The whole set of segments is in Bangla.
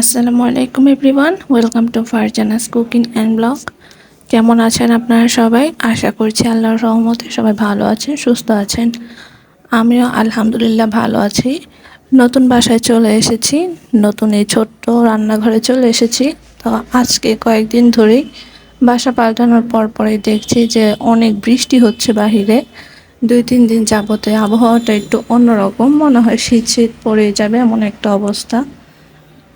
আসসালামু আলাইকুম everyone, welcome to Farzana's cooking and blog. কেমন আছেন আপনারা সবাই? আশা করছি আল্লাহর রহমতে সবাই ভালো আছেন, সুস্থ আছেন। আমিও আলহামদুলিল্লাহ ভালো আছি। নতুন বাসায় চলে এসেছি, নতুন এই ছোট্ট রান্নাঘরে চলে এসেছি। তো আজকে কয়েকদিন ধরেই বাসা পাল্টানোর পর পরেই দেখছি যে অনেক বৃষ্টি হচ্ছে বাহিরে। দুই, তিন দিন যাবতে আবহাওয়াটা একটু অন্যরকম, মনে হয় শীত শীত পড়ে যাবে এমন একটা অবস্থা।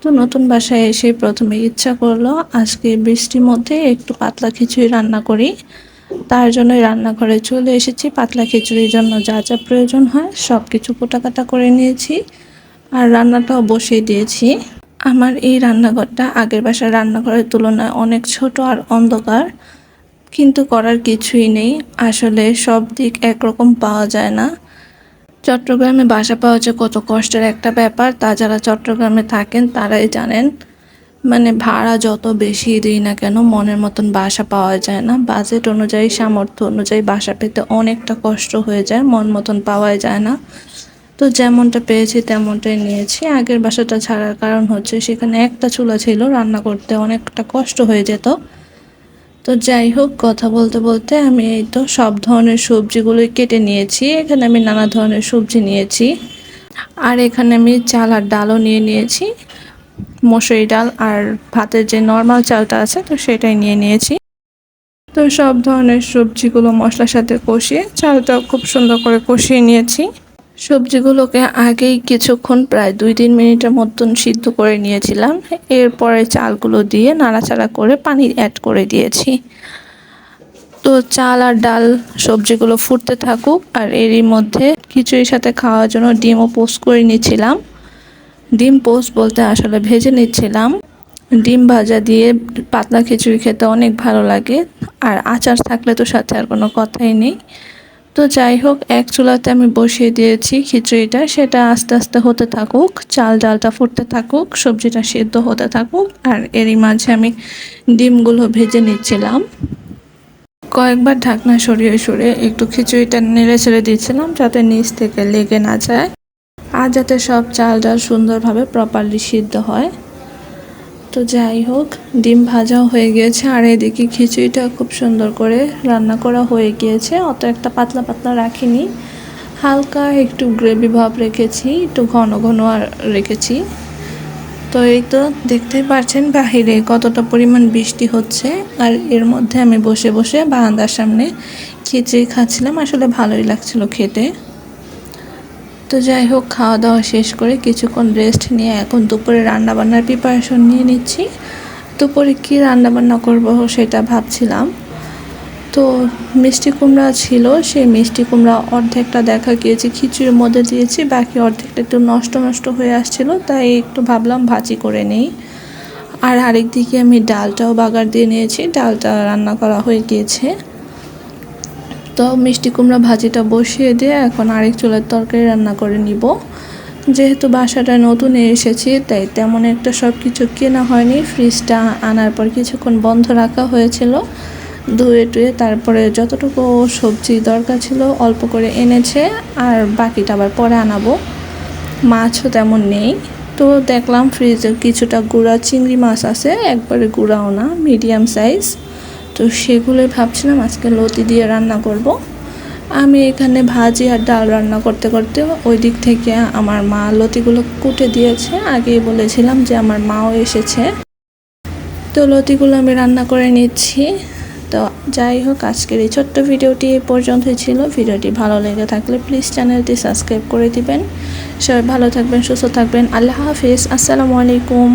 তো নতুন বাসায় এসে প্রথমে ইচ্ছা করল, আজকে বৃষ্টির মধ্যে একটু পাতলা খিচুড়ি রান্না করি। তার জন্যই রান্নাঘরে চলে এসেছি। পাতলা খিচুড়ির জন্য যা যা প্রয়োজন হয় সব কিছু কোটাকাটা করে নিয়েছি আর রান্নাটাও বসিয়ে দিয়েছি। আমার এই রান্নাঘরটা আগের বাসার রান্নাঘরের তুলনায় অনেক ছোট আর অন্ধকার, কিন্তু করার কিছুই নেই। আসলে সব দিক একরকম পাওয়া যায় না। চট্টগ্রামে বাসা পাওয়া যে কত কষ্টের একটা ব্যাপার, তা যারা চট্টগ্রামে থাকেন তারাই জানেন। মানে ভাড়া যত বেশি দিই না কেন, মনের মতন বাসা পাওয়া যায় না। বাজেট অনুযায়ী, সামর্থ্য অনুযায়ী বাসা পেতে অনেকটা কষ্ট হয়ে যায়, মন মতন পাওয়াই যায় না। তো যেমনটা পেয়েছি তেমনটাই নিয়েছি। আগের বাসাটা ছাড়ার কারণ হচ্ছে, সেখানে একটা চুলা ছিল, রান্না করতে অনেকটা কষ্ট হয়ে যেত। তো যাই হোক, কথা বলতে বলতে আমি এই তো সব ধরনের সবজিগুলোই কেটে নিয়েছি। এখানে আমি নানা ধরনের সবজি নিয়েছি। আর এখানে আমি চাল আর ডালও নিয়ে নিয়েছি। মসুরি ডাল আর ভাতের যে নর্মাল চালটা আছে, তো সেটাই নিয়ে নিয়েছি। তো সব ধরনের সবজিগুলো মশলার সাথে কষিয়ে চালটা খুব সুন্দর করে কষিয়ে নিয়েছি। সবজিগুলোকে আগেই কিছুক্ষণ প্রায় দুই তিন মিনিটের মতন সিদ্ধ করে নিয়েছিলাম। এরপরে চালগুলো দিয়ে নাড়াচাড়া করে পানি অ্যাড করে দিয়েছি। তো চাল আর ডাল সবজিগুলো ফুটতে থাকুক আর এরই মধ্যে খিচুড়ির সাথে খাওয়ার জন্য ডিমও পোস্ট করে নিচ্ছিলাম ডিম পোস্ট বলতে আসলে ভেজে নিচ্ছিলাম। ডিম ভাজা দিয়ে পাতলা খিচুড়ি খেতে অনেক ভালো লাগে। আর আচার থাকলে তো সাথে আর কোনো কথাই নেই। তো যাই হোক, এক চুলাতে আমি বসিয়ে দিয়েছি খিচুড়িটা। সেটা আস্তে আস্তে হতে থাকুক, চাল ডালটা ফুটতে থাকুক, সবজিটা সেদ্ধ হতে থাকুক, আর এরই মাঝে আমি ডিমগুলো ভেজে নিচ্ছিলাম। কয়েকবার ঢাকনা সরিয়ে সরিয়ে একটু খিচুড়িটা নেড়ে ছেড়ে দিচ্ছিলাম যাতে নিচ থেকে লেগে না যায়, আর যাতে সব চাল ডাল সুন্দরভাবে প্রপারলি সিদ্ধ হয়। তো যাই হোক, ডিম ভাজাও হয়ে গিয়েছে আর এদিকে খিচুড়িটা খুব সুন্দর করে রান্না করা হয়ে গিয়েছে। অত একটা পাতলা পাতলা রাখিনি। হালকা একটু গ্রেভি ভাব রেখেছি, একটু ঘন ঘন আর রেখেছি। তো এই তো দেখতেই পাচ্ছেন বাহিরে কতটা পরিমাণ বৃষ্টি হচ্ছে। আর এর মধ্যে আমি বসে বসে বারান্দার সামনে খিচুড়ি খাচ্ছিলাম। আসলে ভালোই লাগছিল খেতে। তো যাই হোক খাওয়া দাওয়া শেষ করে কিছুক্ষণ রেস্ট নিয়ে এখন দুপুরে রান্নাবান্নার প্রিপারেশন নিয়ে নিচ্ছি। দুপুরে কী রান্নাবান্না করব সেটা ভাবছিলাম। তো মিষ্টি কুমড়া ছিল, সেই মিষ্টি কুমড়া অর্ধেকটা দেখা গিয়েছে, খিচুড়ির মধ্যে দিয়েছি, বাকি অর্ধেকটা একটু নষ্ট নষ্ট হয়ে আসছিল, তাই একটু ভাবলাম ভাজি করে নেই। আর আরেক দিকে আমি ডালটাও বাগার দিয়ে নিয়েছি, ডালটা রান্না করা হয়ে গিয়েছে। তো মিষ্টি কুমড়া ভাজিটা বসিয়ে দিয়ে এখন আরেক চুলের তরকারি রান্না করে নিব। যেহেতু বাসাটা নতুন এসেছি, তাই তেমন একটা সব কিছু কেনা হয়নি। ফ্রিজটা আনার পর কিছুক্ষণ বন্ধ রাখা হয়েছিল। ধুয়ে টুয়ে তারপরে যতটুকু সবজি দরকার ছিল অল্প করে এনেছে, আর বাকিটা আবার পরে আনাবো। মাছও তেমন নেই। তো দেখলাম ফ্রিজে কিছুটা গুঁড়া চিংড়ি মাছ আছে, একবারে গুঁড়াও না, মিডিয়াম সাইজ। তো সেগুলোই ভাবছিলাম আজকে লতি দিয়ে রান্না করব। আমি এখানে ভাজি আর ডাল রান্না করতে করতে ওই দিক থেকে আমার মা লতিগুলো কুটে দিয়েছে। আগেই বলেছিলাম যে আমার মাও এসেছে। তো লতিগুলো আমি রান্না করে নিচ্ছি। তো যাই হোক, আজকের এই ছোট্ট ভিডিওটি এই পর্যন্তই ছিল। ভিডিওটি ভালো লেগে থাকলে প্লিজ চ্যানেলটি সাবস্ক্রাইব করে দিবেন। সবাই ভালো থাকবেন, সুস্থ থাকবেন। আল্লাহ হাফিজ। আসসালামু আলাইকুম।